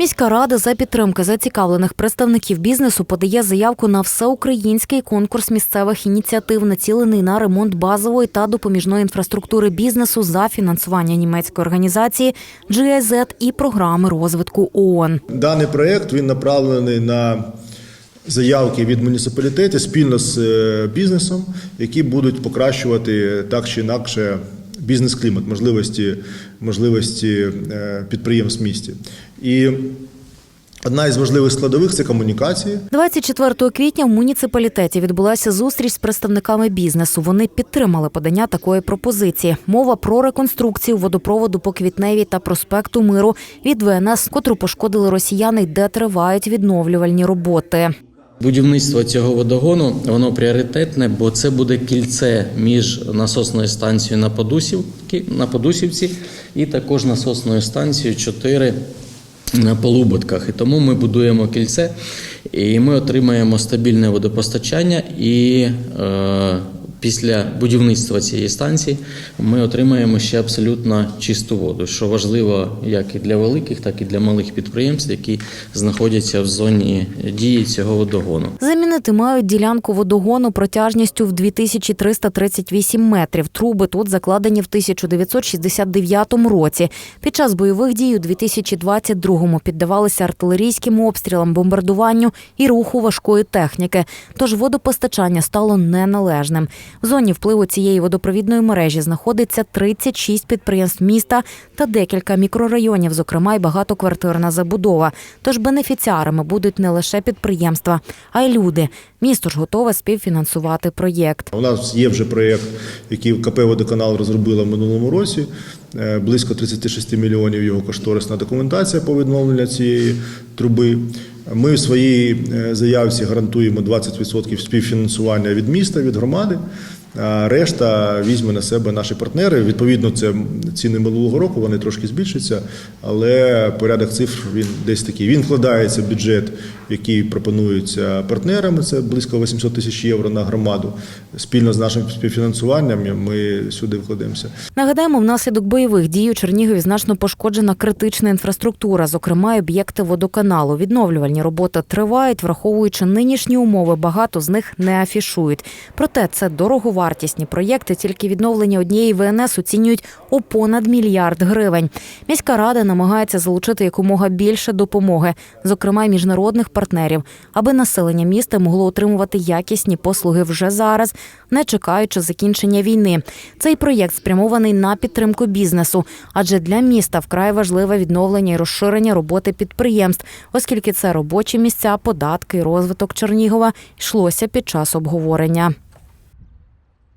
Міська рада за підтримки зацікавлених представників бізнесу подає заявку на всеукраїнський конкурс місцевих ініціатив, націлений на ремонт базової та допоміжної інфраструктури бізнесу за фінансування німецької організації GIZ і програми розвитку ООН. Даний проєкт він направлений на заявки від муніципалітетів спільно з е, бізнесом, які будуть покращувати так чи інакше бізнес-клімат, можливості, можливості е, підприємств в місті. І одна із важливих складових це комунікації. 24 квітня в муніципалітеті відбулася зустріч з представниками бізнесу. Вони підтримали подання такої пропозиції. Мова про реконструкцію водопроводу по квітневій та проспекту Миру від ВНС, котру пошкодили росіяни, де тривають відновлювальні роботи. Будівництво цього водогону воно пріоритетне, бо це буде кільце між насосною станцією на Подусівці, на Подусівці і також насосною станцією 4 на Полуботках. І тому ми будуємо кільце, і ми отримаємо стабільне водопостачання. І е, після будівництва цієї станції ми отримаємо ще абсолютно чисту воду, що важливо як і для великих, так і для малих підприємств, які знаходяться в зоні дії цього водогону. Замінити мають ділянку водогону протяжністю в 2338 метрів. Труби тут закладені в 1969 році. Під час бойових дій у 2022-му піддавалися артилерійським обстрілам, бомбардуванню і руху важкої техніки. Тож водопостачання стало неналежним. В зоні впливу цієї водопровідної мережі знаходиться 36 підприємств міста та декілька мікрорайонів, зокрема й багатоквартирна забудова. Тож бенефіціарами будуть не лише підприємства, а й люди. Місто ж готове співфінансувати проєкт. У нас є вже проєкт, який КП «Водоканал» розробила в минулому році. Е, Близько 36 мільйонів його кошторисна документація по відновленню цієї труби. Ми в своїй е, заявці гарантуємо 20% співфінансування від міста, від громади. А решта візьме на себе наші партнери. Відповідно, це ціни минулого року, вони трошки збільшаться, але порядок цифр він десь такий. Він вкладається в бюджет, який пропонується партнерами. Це близько 800 тисяч євро на громаду. Спільно з нашим співфінансуванням ми сюди вкладемося. Нагадаємо, внаслідок бойових дій у Чернігові значно пошкоджена критична інфраструктура, зокрема об'єкти водоканалу. Відновлювальні роботи тривають, враховуючи нинішні умови. Багато з них не афішують. Проте це дороговартісні проєкти. Тільки відновлення однієї ВНС оцінюють у понад мільярд гривень. Міська рада намагається залучити якомога більше допомоги, зокрема міжнародних партнерів, аби населення міста могло отримувати якісні послуги вже зараз, не чекаючи закінчення війни. Цей проєкт спрямований на підтримку бізнесу, адже для міста вкрай важливе відновлення і розширення роботи підприємств, оскільки це робочі місця, податки розвиток Чернігова йшлося під час обговорення.